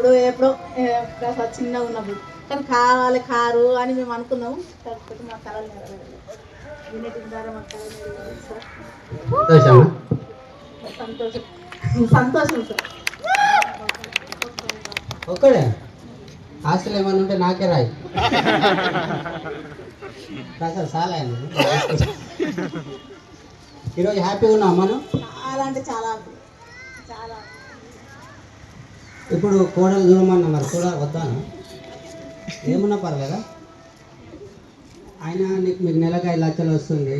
అప్పుడు ఎప్పుడో చిన్నగా ఉన్నప్పుడు. కానీ కావాలి కారు అని మేము అనుకున్నాము. కాకపోతే మా కళలు నెరవేరలేదు. సార్. సంతోషం. సంతోషం సార్. ఒక్కడే? ఆస్తులు ఏమన్నా ఉంటే నాకే రాయి. అసలు చాలా ఈరోజు హ్యాపీగా ఉన్నాం మనం చాలా అంటే చాలా. చాలా. ఇప్పుడు కోడలు చూడమన్నా మరి కూడా వద్దాను. ఏమన్నా పర్లేదా? అయినా నీకు మీకు నెలకు ఐదు లక్షలు వస్తుంది.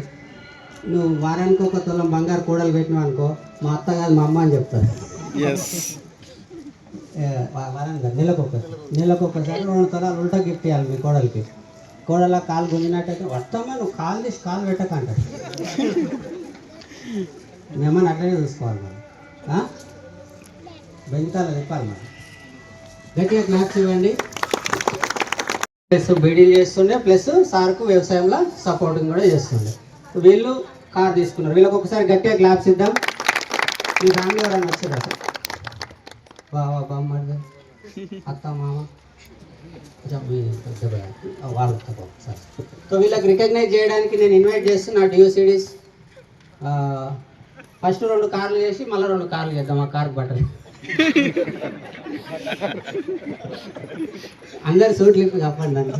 నువ్వు వారానికి ఒక తులం బంగారు కూడలు పెట్టినావు అనుకో మా అత్త కాదు మా అమ్మ అని చెప్తారు. వారానికి నెలకు ఒక నెలకు ఒకసారి రెండు తులాలు ఉల్టా గిఫ్ట్ ఇవ్వాలి మీ కోడలికి. కోడల కాలు గుంజినట్టయితే వస్తామా నువ్వు కాలు తీసి కాలు పెట్టకంటారు మేమని అట్లనే చూసుకోవాలి మరి. బెంతాల చెప్పాలి మరి. గట్టిగా క్లాప్స్ ఇవ్వండి. ప్లస్ బీడీలు చేస్తుండే ప్లస్ సార్కు వ్యవసాయంలో సపోర్టింగ్ కూడా చేస్తుండే. వీళ్ళు కార్ తీసుకున్నారు. వీళ్ళకి ఒకసారి గట్టిగా క్లాప్స్ ఇద్దాం. మీ ఫ్యామిలీ ఎవరైనా వచ్చారా? సార్ బావా బామ్మడి అత్త మామ? కొంచెం సార్. సో వీళ్ళకి రికగ్నైజ్ చేయడానికి నేను ఇన్వైట్ చేస్తున్నా డిఓసిడీస్. ఫస్ట్ రెండు కార్లు చేసి మళ్ళీ రెండు కార్లు చేద్దాం. ఆ కార్ బట్టలు. అందరు సూట్లు ఇప్పి చెప్పండి నన్ను.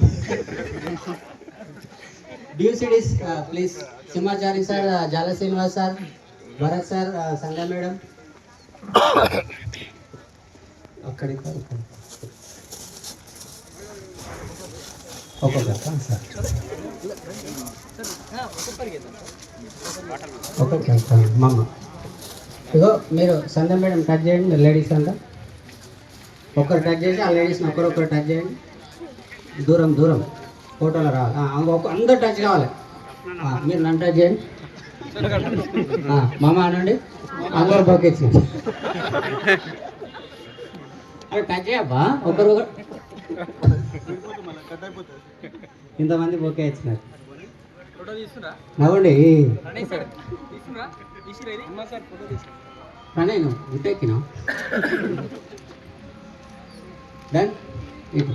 డియూసిడీస్ please. Simhachari sir Jala Srinivas sir Bharat sir Sandhya madam. అక్కడికి ఒక్కొక్క ఇక్కడికి. సార్. ఒక్కొక్కరు మమ్మ. ఇగో మీరు సంధ్య మేడం టచ్ చేయండి మీరు లేడీస్ అంతా ఒకరు టచ్ చేసి ఆ లేడీస్ని ఒకరొకరు టచ్ చేయండి. దూరం దూరం. ఫోటోలో రావాలి. అందరు టచ్ కావాలి. మీరు నన్ను టచ్ చేయండి. మామ అనండి. అందరు బొకే ఇచ్చింది అరే టచ్ చేయబ్బా? ఒకరు ఇంతమంది బొకే ఇచ్చినారు నవ్వండి. ನಾನೇನು ಉದ್ದಕ್ಕಿನ ಡನ್ ಇದು.